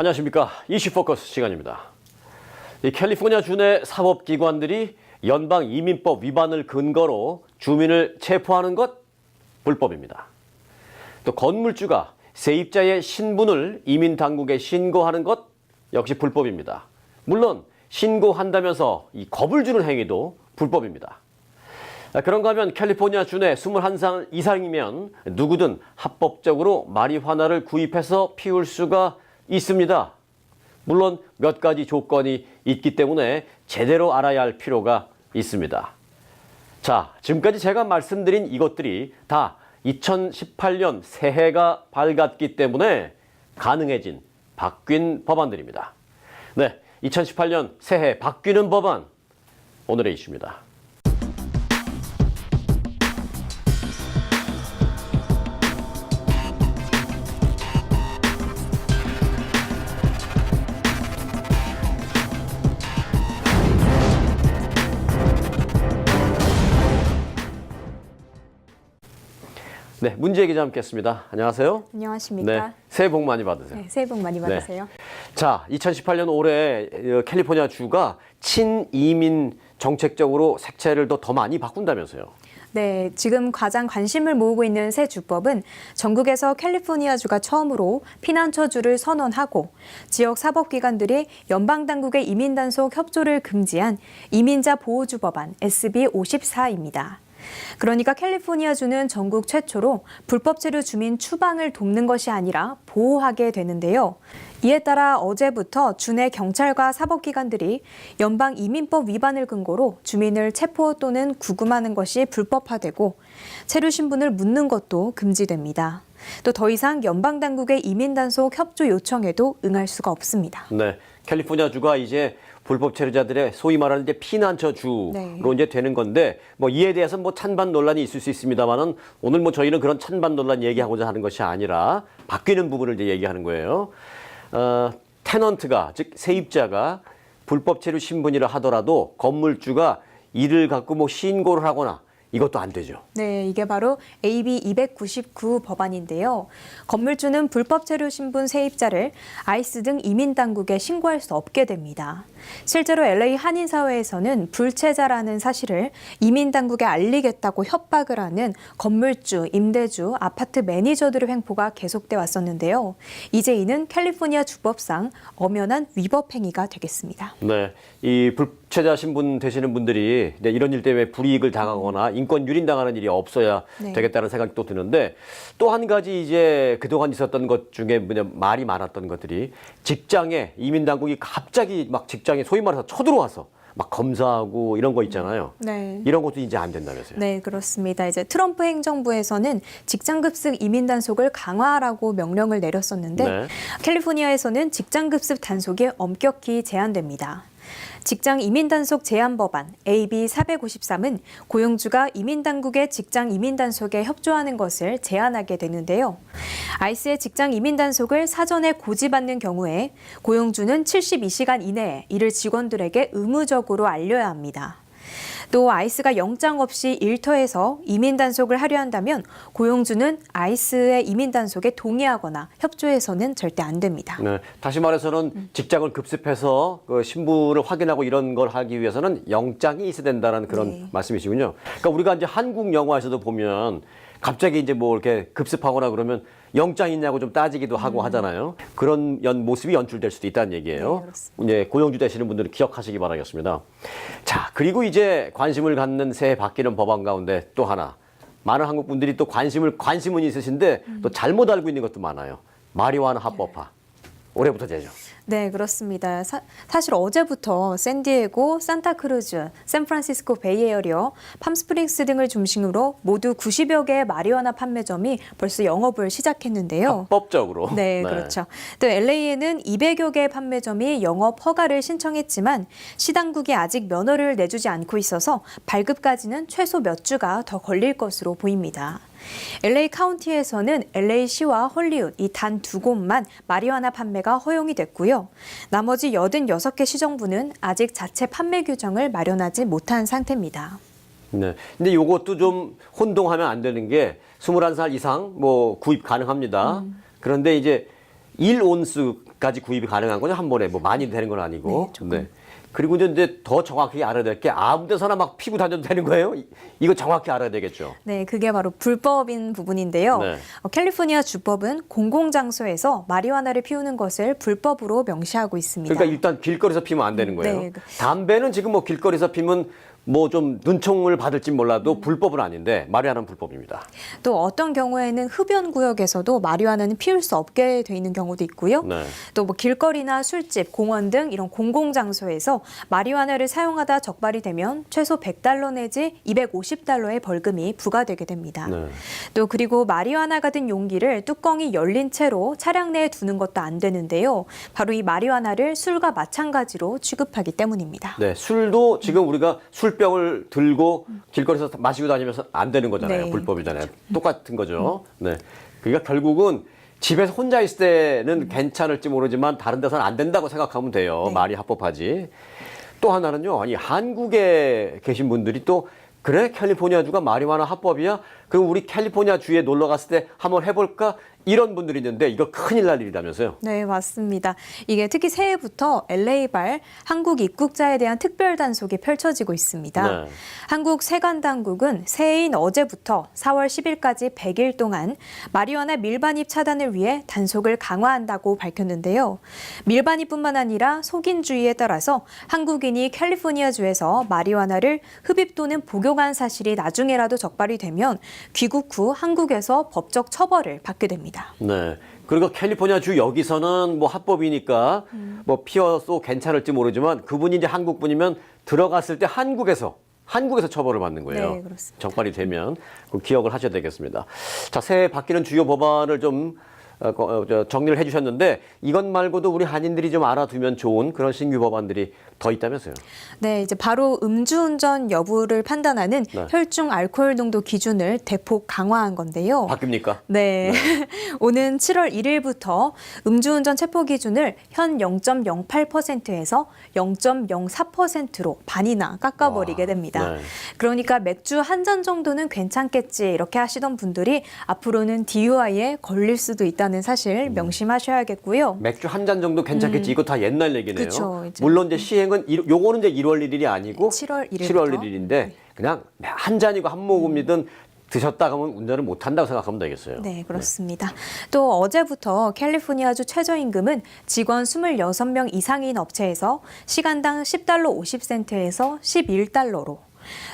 안녕하십니까. 이슈포커스 시간입니다. 이 캘리포니아 주 내 사법기관들이 연방 이민법 위반을 근거로 주민을 체포하는 것 불법입니다. 또 건물주가 세입자의 신분을 이민 당국에 신고하는 것 역시 불법입니다. 물론 신고한다면서 이 겁을 주는 행위도 불법입니다. 아, 그런가 하면 캘리포니아 주내 21살 이상이면 누구든 합법적으로 마리화나를 구입해서 피울 수가 있습니다. 물론 몇 가지 조건이 있기 때문에 제대로 알아야 할 필요가 있습니다. 자, 지금까지 제가 말씀드린 이것들이 다 2018년 새해가 밝았기 때문에 가능해진 바뀐 법안들입니다. 네, 2018년 새해 바뀌는 법안 오늘의 이슈입니다. 네, 문제 기자 함께했습니다. 안녕하세요. 안녕하십니까. 네, 새해 복 많이 받으세요. 네, 새해 복 많이 받으세요. 자, 2018년 올해 어, 캘리포니아 주가 친이민 정책적으로 색채를 더, 더 많이 바꾼다면서요. 네, 지금 가장 관심을 모으고 있는 새 주법은 전국에서 캘리포니아 주가 처음으로 피난처주를 선언하고 지역 사법기관들이 연방 당국의 이민 단속 협조를 금지한 이민자 보호주 법안 SB 54입니다. 그러니까 캘리포니아주는 전국 최초로 불법 체류 주민 추방을 돕는 것이 아니라 보호하게 되는데요. 이에 따라 어제부터 주내 경찰과 사법기관들이 연방 이민법 위반을 근거로 주민을 체포 또는 구금하는 것이 불법화되고 체류 신분을 묻는 것도 금지됩니다. 또 더 이상 연방 당국의 이민 단속 협조 요청에도 응할 수가 없습니다. 네, 캘리포니아 주가 이제 불법 체류자들의 소위 말하는 이제 피난처 주로 네. 이제 되는 건데 뭐 이에 대해서 뭐 찬반 논란이 있을 수 있습니다만은 오늘 뭐 저희는 그런 찬반 논란 얘기하고자 하는 것이 아니라 바뀌는 부분을 이제 얘기하는 거예요. 어, 테넌트가 즉 세입자가 불법 체류 신분이라 하더라도 건물주가 이를 갖고 뭐 신고를 하거나 이것도 안 되죠. 네, 이게 바로 AB 299 법안인데요. 건물주는 불법 체류 신분 세입자를 아이스 등 이민 당국에 신고할 수 없게 됩니다. 실제로 LA 한인 사회에서는 불체자라는 사실을 이민 당국에 알리겠다고 협박을 하는 건물주, 임대주, 아파트 매니저들의 횡포가 계속돼 왔었는데요. 이제 이는 캘리포니아 주법상 엄연한 위법 행위가 되겠습니다. 네, 이 불 체자 신분 되시는 분들이 이제 이런 일 때문에 불이익을 당하거나 인권 유린 당하는 일이 없어야 네. 되겠다는 생각이 또 드는데 또 한 가지 이제 그동안 있었던 것 중에 뭐냐 말이 많았던 것들이 직장에 이민 당국이 갑자기 막 직장에 소위 말해서 쳐들어와서 막 검사하고 이런 거 있잖아요. 네. 이런 것도 이제 안 된다면서요. 네, 그렇습니다. 이제 트럼프 행정부에서는 직장급습 이민 단속을 강화하라고 명령을 내렸었는데 네. 캘리포니아에서는 직장급습 단속이 엄격히 제한됩니다. 직장 이민 단속 제한 법안 AB 453은 고용주가 이민 당국의 직장 이민 단속에 협조하는 것을 제한하게 되는데요. 아이스의 직장 이민 단속을 사전에 고지받는 경우에 고용주는 72시간 이내에 이를 직원들에게 의무적으로 알려야 합니다. 또 아이스가 영장 없이 일터에서 이민 단속을 하려 한다면 고용주는 아이스의 이민 단속에 동의하거나 협조해서는 절대 안 됩니다. 네, 다시 말해서는 직장을 급습해서 그 신분을 확인하고 이런 걸 하기 위해서는 영장이 있어야 된다는 그런 네. 말씀이시군요. 그러니까 우리가 이제 한국 영화에서도 보면 갑자기 이제 뭐 이렇게 급습하거나 그러면 영장 있냐고 좀 따지기도 하고 하잖아요. 그런 연 모습이 연출될 수도 있다는 네, 얘기예요. 그렇습니다. 이제 고용주 되시는 분들은 기억하시기 바라겠습니다. 자, 그리고 이제 관심을 갖는 새해 바뀌는 법안 가운데 또 하나. 많은 한국 분들이 또 관심을 관심은 있으신데 또 잘못 알고 있는 것도 많아요. 마리화나 합법화. 올해부터 되죠. 네, 그렇습니다. 사, 실 어제부터 샌디에고, 산타크루즈, 샌프란시스코 베이에어리어, 팜스프링스 등을 중심으로 모두 90여 개의 마리화나 판매점이 벌써 영업을 시작했는데요. 합법적으로. 네, 그렇죠. 또 LA에는 200여 개의 판매점이 영업 허가를 신청했지만 시당국이 아직 면허를 내주지 않고 있어서 발급까지는 최소 몇 주가 더 걸릴 것으로 보입니다. LA 카운티에서는 LA시와 헐리우드 이 단 두 곳만 마리화나 판매가 허용이 됐고요. 나머지 86개 시정부는 아직 자체 판매 규정을 마련하지 못한 상태입니다. 네. 근데 요것도 좀 혼동하면 안 되는 게 21살 이상 뭐 구입 가능합니다. 그런데 이제 1온스까지 구입이 가능한 거죠. 한 번에 뭐 많이 되는 건 아니고. 네, 조금. 그리고 이제- 더 정확히 알아야 될 게 아무 데서나 막 피고 다녀도 되는 거예요. 이- 이거 정확히 알아야 되겠죠. 네, 그게 바로 불법인 부분인데요. 네. 어, 캘리포니아 주법은 공공장소에서 마리화나를 피우는 것을 불법으로 명시하고 있습니다. 그러니까 일단 길거리에서 피면 안 되는 거예요. 네. 담배는 지금 뭐 길거리에서 피면 뭐 좀 눈총을 받을지 몰라도 음. 불법은 아닌데 마리아는 불법입니다. 또 어떤 경우에는 흡연 구역에서도 마리화나는 피울 수 없게 돼 있는 경우도 있고요. 네. 또 뭐 길거리나 술집, 공원 등 이런 공공 장소에서 마리화나를 사용하다 적발이 되면 최소 100달러 내지 250달러의 벌금이 부과되게 됩니다. 네. 또 그리고 마리화나 같은 용기를 뚜껑이 열린 채로 차량 내에 두는 것도 안 되는데요. 바로 이 마리화나를 술과 마찬가지로 취급하기 때문입니다. 네, 술도 지금 우리가 술 병을 들고 길거리에서 마시고 다니면서 안 되는 거잖아요. 네. 불법이잖아요. 똑같은 거죠. 네. 그러니까 결국은 집에서 혼자 있을 때는 괜찮을지 모르지만 다른 데서는 안 된다고 생각하면 돼요. 네. 말이 합법하지. 또 하나는요. 아니 한국에 계신 분들이 또 그래 캘리포니아주가 마리화나 합법이야? 그럼 우리 캘리포니아 주에 놀러 갔을 때 한번 해볼까? 이런 분들이 있는데 이거 큰일 날 일이라면서요. 네, 맞습니다. 이게 특히 새해부터 LA발 한국 입국자에 대한 특별 단속이 펼쳐지고 있습니다. 네. 한국 세관 당국은 새해인 어제부터 4월 10일까지 100일 동안 마리화나 밀반입 차단을 위해 단속을 강화한다고 밝혔는데요. 밀반입뿐만 아니라 속인주의에 따라서 한국인이 캘리포니아 주에서 마리화나를 흡입 또는 복용한 사실이 나중에라도 적발이 되면 귀국 후 한국에서 법적 처벌을 받게 됩니다. 네. 그리고 캘리포니아 주 여기서는 뭐 합법이니까 음. 뭐 피어도 괜찮을지 모르지만 그분이 이제 한국 분이면 들어갔을 때 한국에서 한국에서 처벌을 받는 거예요. 네, 그렇습니다. 적발이 되면 그 기억을 하셔야 되겠습니다. 자, 새해 바뀌는 주요 법안을 좀 정리를 해주셨는데 이것 말고도 우리 한인들이 좀 알아두면 좋은 그런 신규 법안들이 더 있다면서요. 네, 이제 바로 음주운전 여부를 판단하는 네. 혈중 알코올 농도 기준을 대폭 강화한 건데요. 바뀝니까? 네. 오는 7월 1일부터 음주운전 체포 기준을 현 0.08%에서 0.04%로 반이나 깎아버리게 와, 됩니다. 네. 그러니까 맥주 한 잔 정도는 괜찮겠지 이렇게 하시던 분들이 앞으로는 DUI에 걸릴 수도 있다 는 사실 음. 명심하셔야겠고요. 맥주 한 잔 정도 괜찮겠지. 이거 다 옛날 얘기네요. 음. 그쵸, 이제. 물론 이제 시행은 일- 요거는 이제 1월 1일이 아니고 7월 1일 7월 부터. 1일인데 그냥 한 잔이고 한 모금이든 드셨다 하면 운전을 못 한다고 생각하면 되겠어요. 네, 그렇습니다. 또 어제부터 캘리포니아주 최저임금은 직원 26명 이상인 업체에서 시간당 10달러 50센트에서 11달러로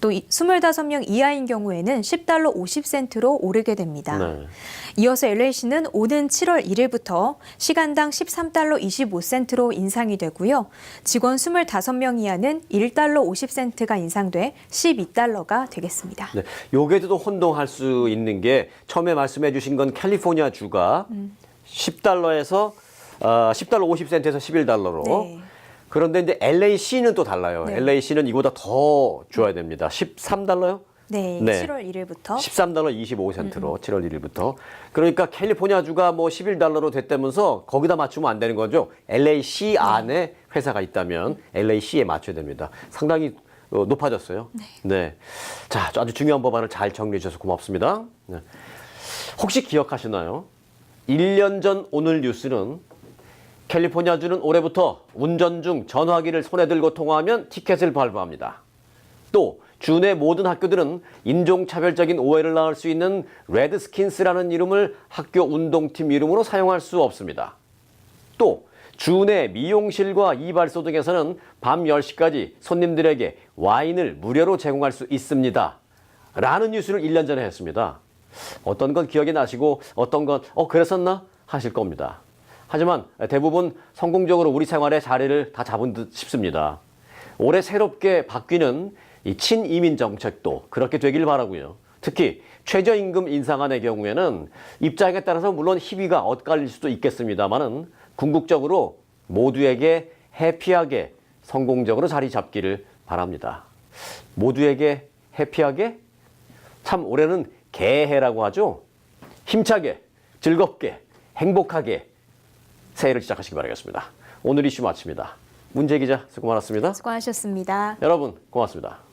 또 25명 이하인 경우에는 10달러 50센트로 오르게 됩니다. 네. 이어서 LA시는 오는 7월 1일부터 시간당 13달러 25센트로 인상이 되고요. 직원 25명 이하는 1달러 50센트가 인상돼 12달러가 되겠습니다. 네. 요게도 혼동할 수 있는 게 처음에 말씀해 주신 건 캘리포니아 주가 음. 10달러에서 어, 10달러 50센트에서 11달러로 네. 그런데 이제 LAC는 또 달라요. 네. LAC는 이보다 더 줘야 됩니다. 13달러요? 네, 네. 7월 1일부터 13달러 25센트로 7월 1일부터. 그러니까 캘리포니아 주가 뭐 11달러로 됐다면서 거기다 맞추면 안 되는 거죠. LAC 안에 회사가 있다면 LAC에 맞춰야 됩니다. 상당히 어, 높아졌어요. 네. 자, 아주 중요한 법안을 잘 정리해 주셔서 고맙습니다. 네. 혹시 기억하시나요? 1년 전 오늘 뉴스는 캘리포니아주는 올해부터 운전 중 전화기를 손에 들고 통화하면 티켓을 발부합니다. 또 주내 모든 학교들은 인종차별적인 오해를 낳을 수 있는 레드스킨스라는 이름을 학교 운동팀 이름으로 사용할 수 없습니다. 또 주내 미용실과 이발소 등에서는 밤 10시까지 손님들에게 와인을 무료로 제공할 수 있습니다. 라는 뉴스를 1년 전에 했습니다. 어떤 건 기억이 나시고 어떤 건 어 그랬었나 하실 겁니다. 하지만 대부분 성공적으로 우리 생활의 자리를 다 잡은 듯 싶습니다. 올해 새롭게 바뀌는 이 친이민 정책도 그렇게 되길 바라고요. 특히 최저임금 인상안의 경우에는 입장에 따라서 물론 희비가 엇갈릴 수도 있겠습니다만은 궁극적으로 모두에게 해피하게 성공적으로 자리 잡기를 바랍니다. 모두에게 해피하게 참 올해는 개해라고 하죠. 힘차게, 즐겁게, 행복하게 새해를 시작하시기 바라겠습니다. 오늘 이슈 마칩니다. 문재 기자 수고 많았습니다. 수고하셨습니다. 여러분 고맙습니다.